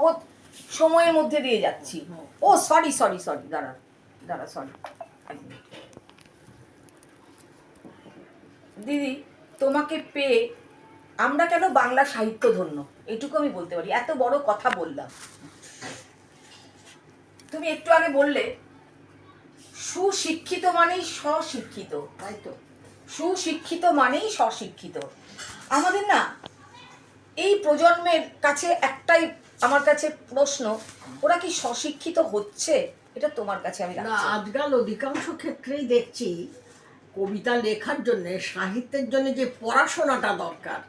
সহজ সময়ের মধ্যে দিয়ে যাচ্ছি। ও সরি সরি সরি দাঁড়া দাঁড়া সরি দিদি, তোমাকে পেয়ে আমরা কেন বাংলা সাহিত্য ধন্য? এটুকু আমি বলতে পারি। এত বড় কথা বললাম। তুমি একটু আগে বললে, সুশিক্ষিত মানেই স্বশিক্ষিত, তাই তো? সুশিক্ষিত মানেই স্বশিক্ষিত। আমাদের না, এই প্রজন্মের কাছে একটাই আমার কাছে প্রশ্ন ওরা কি স্বশিক্ষিত হচ্ছে? এটা তোমার কাছে আমি না আজকাল অধিকাংশ ক্ষেত্রেই দেখছি কবিতা লেখার জন্য সাহিত্যের জন্য যে পড়াশোনাটা দরকার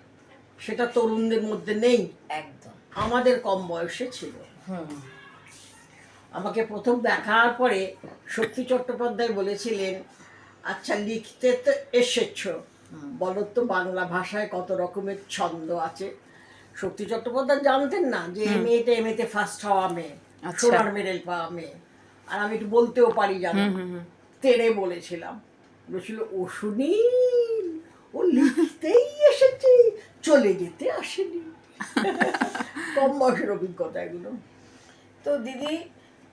সেটা তরুণদের মধ্যে নেই। একদম। আমাদের কম বয়সে ছিল। আমাকে প্রথম দেখার পরে শক্তি চট্টোপাধ্যায় বলেছিলেন আচ্ছা লিখতে তো এসেছ। বলো তো বাংলা ভাষায় কত রকমের ছন্দ আছে? শক্তি চট্টোপাধ্যায় জানতেন না যে এম এতে এম এতে ফার্স্ট হওয়া মেয়ে আচ্ছা। সোনার মেডেল পাওয়া মেয়ে। আর আমি একটু বলতেও পারি জানো তেরে বলেছিলাম। বলেছিল ও সুনীল ও লিখতেই এসেছে চলে যেতে আসেনি। কম বয়সের অভিজ্ঞতা এগুলো। তো দিদি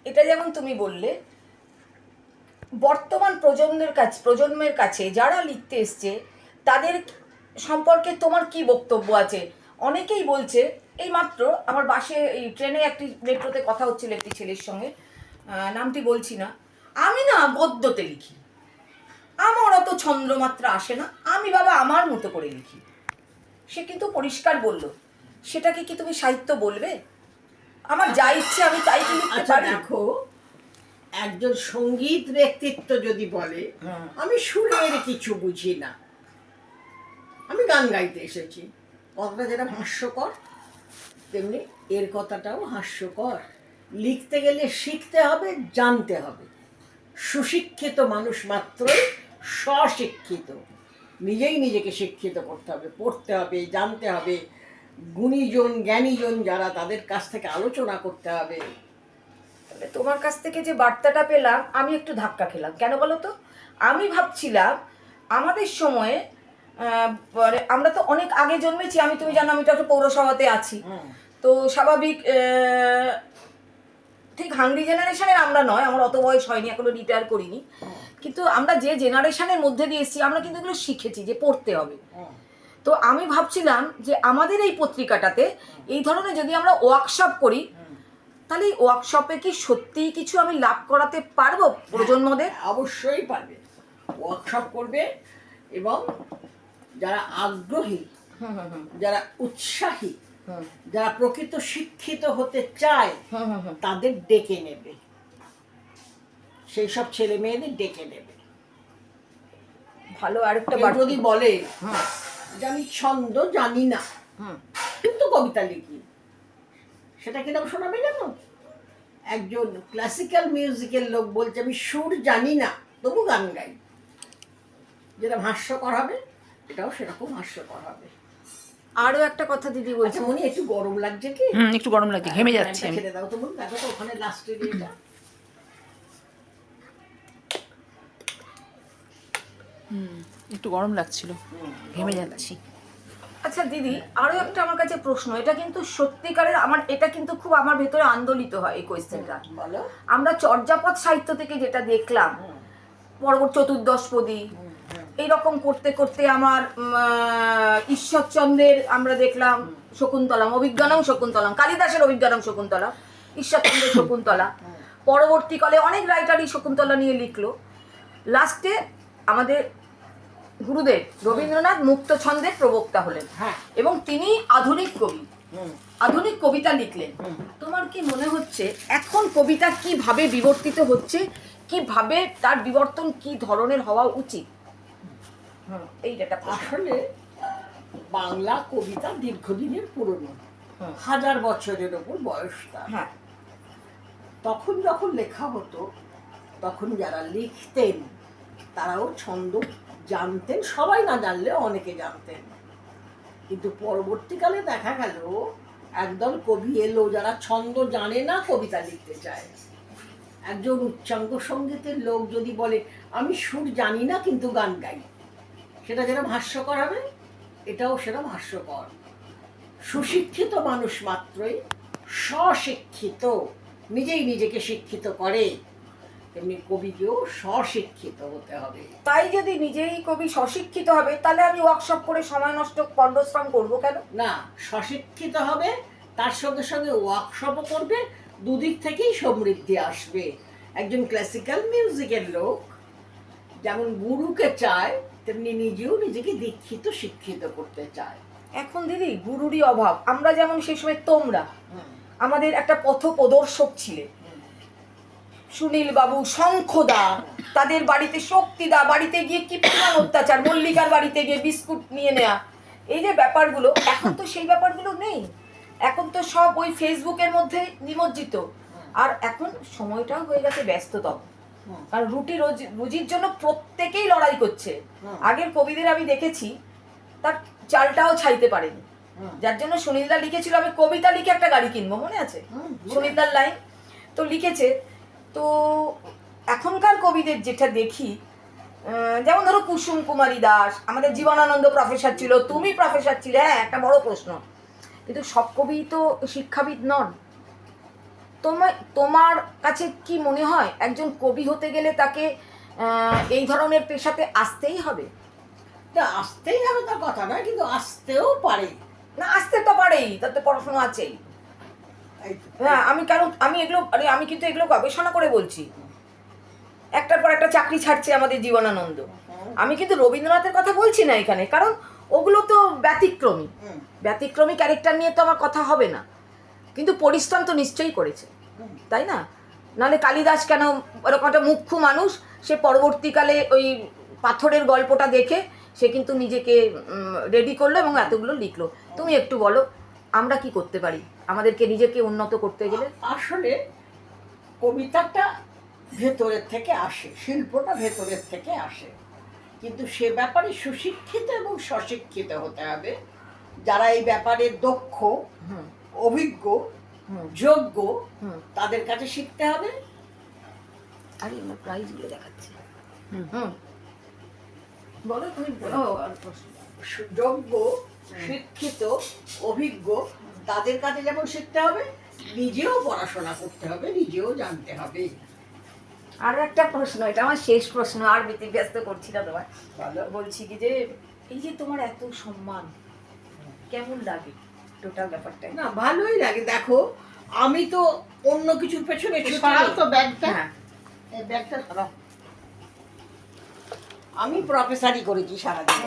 এটা যেমন তুমি বললে বর্তমান প্রজন্মের কাছে প্রজন্মের কাছে যারা লিখতে এসছে তাদের সম্পর্কে তোমার কি বক্তব্য আছে? অনেকেই বলছে এই মাত্র আমার বাসে এই ট্রেনে একটি মেট্রোতে কথা হচ্ছিল একটি ছেলের সঙ্গে নামটি বলছি না। আমি না গদ্যতে লিখি। আমার অত ছন্দ্রমাত্রা আসে না আমি বাবা আমার মতো করে লিখি। সে কিন্তু পরিষ্কার বলল সেটাকে কি তুমি সাহিত্য বলবে? আমার যা ইচ্ছে আমি তাই কি লিখতে আচ্ছা পারি? দেখো একজন সংগীত ব্যক্তিত্ব যদি বলে আমি সুরের কিছু বুঝি না। আমি গান গাইতে এসেছি। কথাটা যেটা হাস্যকর, তেমনি এর কথাটাও হাস্যকর। লিখতে গেলে শিখতে হবে, জানতে হবে। সুশিক্ষিত মানুষ মাত্রই স্বশিক্ষিত। নিজেই নিজেকে শিক্ষিত করতে হবে, পড়তে হবে, জানতে হবে। গুণীজন, জ্ঞানীজন যারা তাদের কাছ থেকে আলোচনা করতে হবে। তবে তোমার কাছ থেকে যে বার্তাটা পেলাম, আমি একটু ধাক্কা খেলাম। কেন বলো তো? আমি ভাবছিলাম, আমাদের সময়ে আমরা তো অনেক আগে জন্মেছি আমি তুমি জানো আমি তো একটা পৌরসভাতে আছি। তো স্বাভাবিক ঠিক হাংরি জেনারেশনের আমরা নয় আমার অত বয়স হয়নি এখনও রিটায়ার করিনি। কিন্তু আমরা যে জেনারেশনের মধ্যে দিয়ে এসেছি আমরা কিন্তু এগুলো শিখেছি যে পড়তে হবে। তো আমি ভাবছিলাম যে আমাদের এই পত্রিকাটাতে এই ধরনের যদি আমরা ওয়ার্কশপ করি তাহলে এই ওয়ার্কশপে কি সত্যিই কিছু আমি লাভ করাতে পারব প্রজন্মদের? অবশ্যই পারবে। ওয়ার্কশপ করবে এবং যারা আগ্রহী যারা উৎসাহী যারা প্রকৃত শিক্ষিত হতে চায় তাদের ডেকে নেবে। সেই সব ছেলে মেয়েদের ডেকে নেবে। ভালো আরেকটা যদি বলে। যে আমি ছন্দ জানি না কিন্তু কবিতা লিখি। সেটা কীরকম শোনাবে জানো? একজন ক্লাসিক্যাল মিউজিকের লোক বলছে আমি সুর জানি না তবু গান গাই। যেটা হাস্যকর হবে। এটাও সেরকম হাস্যকর হবে। আরও একটা কথা দিদি বলছি আচ্ছা মনে একটু গরম লাগছে কি? হুম একটু গরম লাগে ঘেমে যাচ্ছি ফ্যানটা ছেড়ে দাও তো দেখো তো ওখানে লাস্টে এটা একটু গরম লাগছিল ঘেমে যাচ্ছি। আচ্ছা দিদি আরও একটা আমার কাছে প্রশ্ন এটা কিন্তু সত্যিকারের আমার এটা কিন্তু খুব আমার ভেতরে আন্দোলিত হয় এই কোয়েশ্চেনটা বলো। আমরা চর্যাপদ সাহিত্য থেকে যেটা দেখলাম পরবর্তী চতুর্দশপদী এইরকম করতে করতে আমার ঈশ্বরচন্দ্রের আমরা দেখলাম শকুন্তলাম অভিজ্ঞানম শকুন্তলাম কালিদাসের অভিজ্ঞানম শকুন্তলা ঈশ্বরচন্দ্রের শকুন্তলা। পরবর্তীকালে অনেক রাইটারই শকুন্তলা নিয়ে লিখলো। লাস্টে আমাদের গুরুদেব রবীন্দ্রনাথ মুক্ত ছন্দের প্রবক্তা হলেন হ্যাঁ। এবং তিনি আধুনিক কবি। আধুনিক কবিতা লিখলেন। তোমার কি মনে হচ্ছে এখন কবিতা কীভাবে বিবর্তিত হচ্ছে? কীভাবে তার বিবর্তন কি ধরনের হওয়া উচিত? এই একটা আসলে বাংলা কবিতা দীর্ঘদিনের পুরনো। হুম। হাজার বছরের ওপর বয়স হ্যাঁ। তখন যখন লেখা হতো তখন যারা লিখতেন তারাও ছন্দ জানতেন। সবাই না জানলে অনেকে জানতেন। কিন্তু পরবর্তীকালে দেখা গেল একদল কবি এলো যারা ছন্দ জানে না কবিতা লিখতে চায়। একজন উচ্চাঙ্গ সঙ্গীতের লোক যদি বলে আমি সুর জানি না কিন্তু গান গাই। সেটা যেরকম হাস্যকর হবে এটাও সেরকম হাস্যকর। সুশিক্ষিত মানুষ মাত্রই স্বশিক্ষিত নিজেই নিজেকে শিক্ষিত করে। তেমনি কবিকেও স্বশিক্ষিত হতে হবে। তাই যদি নিজেই কবি স্বশিক্ষিত হবে তাহলে আমি ওয়ার্কশপ করে সময় নষ্ট কণ্ঠশ্রম করব কেন? না স্বশিক্ষিত হবে তার সঙ্গে সঙ্গে ওয়ার্কশপও করবে দুদিক থেকেই সমৃদ্ধি আসবে। একজন ক্লাসিক্যাল মিউজিকের লোক যেমন গুরুকে চায় তেমনি নিজেও নিজেকে দীক্ষিত শিক্ষিত করতে চায়। এখন দিদি গুরুরই অভাব। আমরা যেমন সেই সময় তোমরা আমাদের একটা পথ প্রদর্শক ছিলে সুনীল বাবু শঙ্খদা তাদের বাড়িতে শক্তিদা বাড়িতে গিয়ে কি পরিমাণ অত্যাচার? মল্লিকার বাড়িতে গিয়ে বিস্কুট নিয়ে নেওয়া এই যে ব্যাপারগুলো এখন তো সেই ব্যাপারগুলো নেই। এখন তো সব ওই ফেসবুকের মধ্যে নিমজ্জিত। আর এখন সময়টাও হয়ে গেছে ব্যস্ততম। কারণ রুটি রোজ রুজির জন্য প্রত্যেকেই লড়াই করছে। আগের কবিদের আমি দেখেছি তার চালটাও ছাইতে পারেনি। যার জন্য সুনীলদা লিখেছিল আমি কবিতা লিখে একটা গাড়ি কিনবো মনে আছে? সুনীলদার লাইন। তো লিখেছে তো এখনকার কবিদের যেটা দেখি যেমন ধরো কুসুম কুমারী দাস আমাদের জীবনানন্দ প্রফেসর ছিল তুমি প্রফেসর ছিলে। হ্যাঁ একটা বড় প্রশ্ন। কিন্তু সব কবি তো শিক্ষাবিদ নন। তোমার তোমার কাছে কি মনে হয়? একজন কবি হতে গেলে তাকে এই ধরনের পেশাতে আসতেই হবে? তা আসতেই হবে তার কথা নয় কিন্তু আসতেও পারে। না আসতে তো পারেই তার তো পড়াশোনা আছেই। হ্যাঁ আমি কেন আমি এগুলো আরে আমি কিন্তু এগুলো গবেষণা করে বলছি। একটার পর একটা চাকরি ছাড়ছে আমাদের জীবনানন্দ। আমি কিন্তু রবীন্দ্রনাথের কথা বলছি না এখানে কারণ ওগুলো তো ব্যতিক্রমী। ব্যতিক্রমী ক্যারেক্টার নিয়ে তো আমার কথা হবে না। কিন্তু পরিশ্রম তো নিশ্চয়ই করেছে তাই না? নাহলে কালিদাস কেন ওরকম একটা মুখ্য মানুষ সে পরবর্তীকালে ওই পাথরের গল্পটা দেখে সে কিন্তু নিজেকে রেডি করল এবং এতগুলো লিখলো। তুমি একটু বলো আমরা কি করতে পারি? আমাদেরকে নিজেকে উন্নত করতে গেলে? আসলে কবিতাটা ভেতরের থেকে আসে শিল্পটা ভেতরের থেকে আসে। কিন্তু সে ব্যাপারে সুশিক্ষিত এবং স্বশিক্ষিত হতে হবে। যারা এই ব্যাপারে দক্ষ হুম। অভিজ্ঞ হুম। যোগ্য হুম। তাদের কাছে শিখতে হবে। আরে আমার প্রাইজগুলো দেখাচ্ছে। হুম। হুম। বলো তুমি বলো। প্রশ্ন। যোগ্য শিক্ষিত অভিজ্ঞ তাদের কাছে যেমন শিখতে হবে নিজেও পড়াশোনা করতে হবে নিজেও জানতে হবে। আর একটা প্রশ্ন এটা আমার শেষ প্রশ্ন আর বেশি ব্যস্ত করছি না তোমার ভালো। বলছি কি যে এই যে তোমার এত সম্মান কেমন লাগে? টোটাল ব্যাপারটা না ভালোই লাগে দেখো আমি তো অন্য কিছুর পেছনে ছুটি তো ব্যাগটা। হ্যাঁ। এই ব্যাগটা আমি প্রফেসরই করেছি সারাদিন।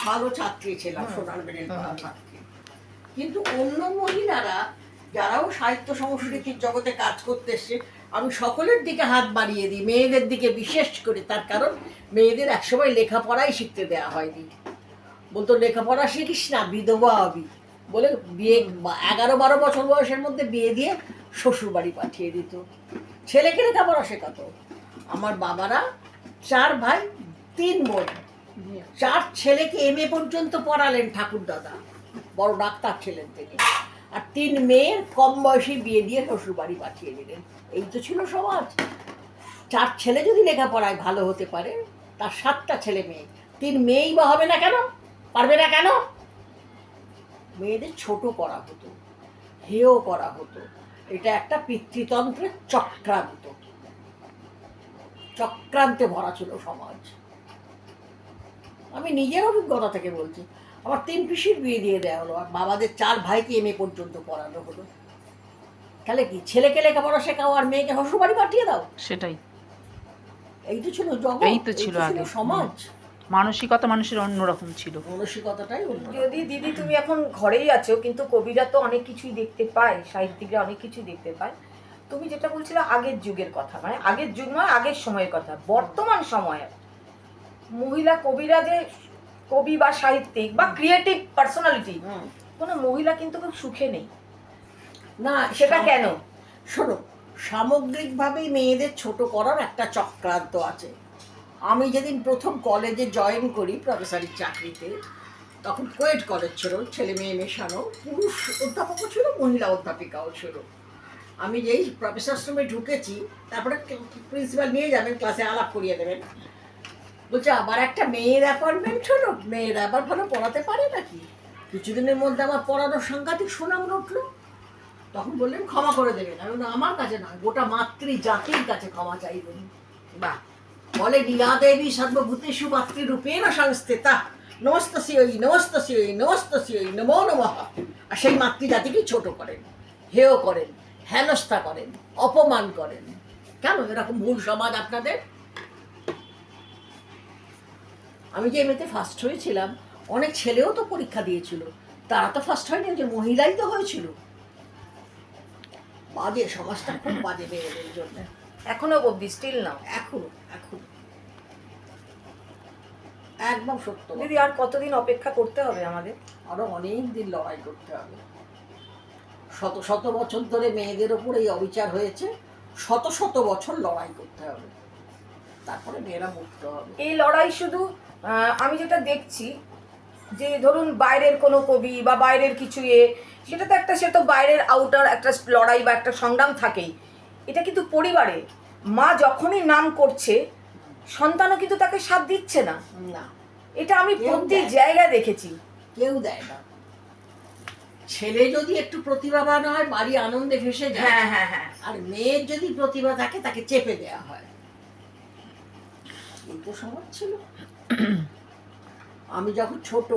ভালো ছাত্রী ছিলাম। সোনার মেডেল। ছাত্রী। কিন্তু অন্য মহিলারা যারাও সাহিত্য সংস্কৃতির জগতে কাজ করতে এসছে আমি সকলের দিকে হাত বাড়িয়ে দিই মেয়েদের দিকে বিশেষ করে তার কারণ মেয়েদের একসময় লেখাপড়াই শিখতে দেওয়া হয়নি। বলতো লেখাপড়া শিখিস না বিধবা হবি। বলে বিয়ে এগারো বারো বছর বয়সের মধ্যে বিয়ে দিয়ে শ্বশুর বাড়ি পাঠিয়ে দিত। ছেলেকে লেখাপড়া শেখাতো আমার বাবারা চার ভাই, তিন বোন। চার ছেলেকে এম এ পর্যন্ত পড়ালেন ঠাকুর দাদা। বড় ডাক্তার ছিলেন তিনি। আর তিন মেয়ের কম বয়সে বিয়ে দিয়ে শ্বশুর বাড়ি পাঠিয়ে দিলেন। এই তো ছিল সমাজ। চার ছেলে যদি লেখাপড়ায় ভালো হতে পারে, তার সাতটা ছেলে মেয়ে। তিন মেয়েই বা হবে না কেন? পারবে না কেন? মেয়েদের ছোট করা হতো হেয় করা হতো। এটা একটা পিতৃতন্ত্রের চক্রান্ত। চক্রান্তে ভরা ছিল সমাজ। আমি নিজের অভিজ্ঞতা থেকে বলছি আমার তিন পিসির বিয়ে দিয়ে দেওয়া হলো আর বাবাদের চার ভাইকে এম পর্যন্ত পড়ানো হলো। তাহলে কি ছেলেকে লেখাপড়া শেখাও আর মেয়েকে শ্বশুরবাড়ি পাঠিয়ে দাও? সেটাই। এই তো ছিল জগৎ এই তো ছিল। সমাজ। মানসিকতা মানুষের অন্যরকম ছিল। মানসিকতাটাই যদি দিদি তুমি এখন ঘরেই আছো কিন্তু কবিরা তো অনেক কিছুই দেখতে পায় সাহিত্যিকরা অনেক কিছুই দেখতে পায়। তুমি যেটা বলছিলে আগের যুগের কথা মানে আগের যুগ নয় আগের সময়ের কথা। বর্তমান সময়ে মহিলা কবিরা যে কবি বা সাহিত্যিক বা ক্রিয়েটিভ পার্সোনালিটি হুম। কোনো মহিলা কিন্তু খুব সুখে নেই। না সেটা কেন? শোনো সামগ্রিকভাবেই মেয়েদের ছোট করার একটা চক্রান্ত আছে। আমি যেদিন প্রথম কলেজে জয়েন করি প্রফেসরের চাকরিতে, তখন কোয়েট কলেজ ছিল, ছেলে মেয়ে মেশানো, পুরুষ অধ্যাপকও ছিল, মহিলা অধ্যাপিকাও ছিল। আমি যেই প্রফেসর রুমে ঢুকেছি, তারপরে প্রিন্সিপাল নিয়ে যাবেন ক্লাসে আলাপ করিয়ে দেবেন। বলছে, আবার একটা মেয়ের অ্যাপয়েন্টমেন্ট হলো? মেয়েরা আবার ভালো পড়াতে পারে নাকি? কিছুদিনের মধ্যে আমার পড়ানোর সাংঘাতিক সুনাম উঠল তখন বললেন, ক্ষমা করে দেবেন। আমি আমার কাছে না গোটা মাতৃ জাতির কাছে ক্ষমা চাইবেন। বাহ! বলে নিয়া দেবী সর্বভূতেষু মাতৃরূপেণ সংস্থিতা। নমস্তস্যই নমস্তস্যই নমস্তস্যই নমো নমঃ। আর সেই মাতৃজাতিকে ছোট করেন, হেয় করেন, হেনস্থা করেন, অপমান করেন। কেন? এরকম ভুল সমাজ আপনাদের? আমি যে এমনিতে ফার্স্ট হয়েছিলাম, অনেক ছেলেও তো পরীক্ষা দিয়েছিল। তারা তো ফার্স্ট হয়নি যে মহিলাই তো হয়েছিল। বাজে সমাজটা খুব বাজে মেয়েদের জন্য। এখনও অব্দি স্টিল নাও এখন এখন। একদম সত্য দিদি আর কতদিন অপেক্ষা করতে হবে আমাদের? আরও অনেক দিন লড়াই করতে হবে। শত শত বছর ধরে মেয়েদের ওপর এই অবিচার হয়েছে শত শত বছর লড়াই করতে হবে। তারপরে মেয়েরা মুক্ত হবে। এই লড়াই শুধু আমি যেটা দেখছি যে ধরুন বাইরের কোনো কবি বা বাইরের কিছু এ সেটা তো একটা সে তো বাইরের আউটার একটা লড়াই বা একটা সংগ্রাম থাকেই। এটা কিন্তু পরিবারে। মা যখনই নাম করছে সন্তানও কিন্তু তাকে সাথ দিচ্ছে না। না। এটা আমি কেউ প্রতি দেয়। জায়গায় দেখেছি। কেউ দেয় না। ছেলে যদি একটু প্রতিভাবান হয় বাড়ি আনন্দে ভেসে যায়। হ্যাঁ হ্যাঁ হ্যাঁ। আর মেয়ের যদি প্রতিভা থাকে তাকে চেপে দেওয়া হয়। এই তো সমাজ ছিল। আমি যখন ছোট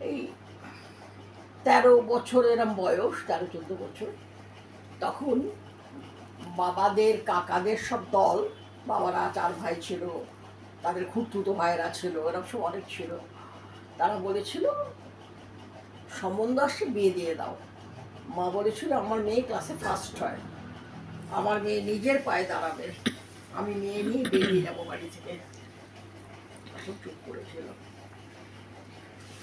এই তেরো বছর এরম বয়স তেরো চোদ্দ বছর তখন বাবাদের, কাকাদের সব দল, বাবারা চার ভাই ছিল, তাদের খুঁড়তুতো ভাইয়েরা ছিল, এরকম সব অনেক ছিল। তারা বলেছিল সম্বন্ধ আসছে, বিয়ে দিয়ে দাও। মা বলেছিল, আমার মেয়ে ক্লাসে ফার্স্ট হয়। আমার মেয়ে নিজের পায়ে দাঁড়াবে। আমি মেয়ে নিয়ে বেরিয়ে যাব বাড়ি থেকে। এখন চুপ করেছিল।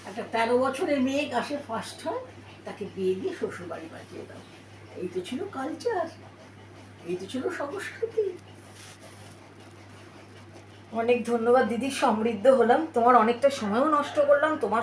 একটা তেরো বছরের মেয়ে ক্লাসে ফার্স্ট হয়, তাকে বিয়ে দিয়ে শ্বশুর বাড়ি পাঠিয়ে দাও। এই তো ছিল কালচার এই তো ছিল সংস্কৃতি। অনেক ধন্যবাদ, দিদি, সমৃদ্ধ হলাম। তোমার অনেকটা সময়ও নষ্ট করলাম, তোমার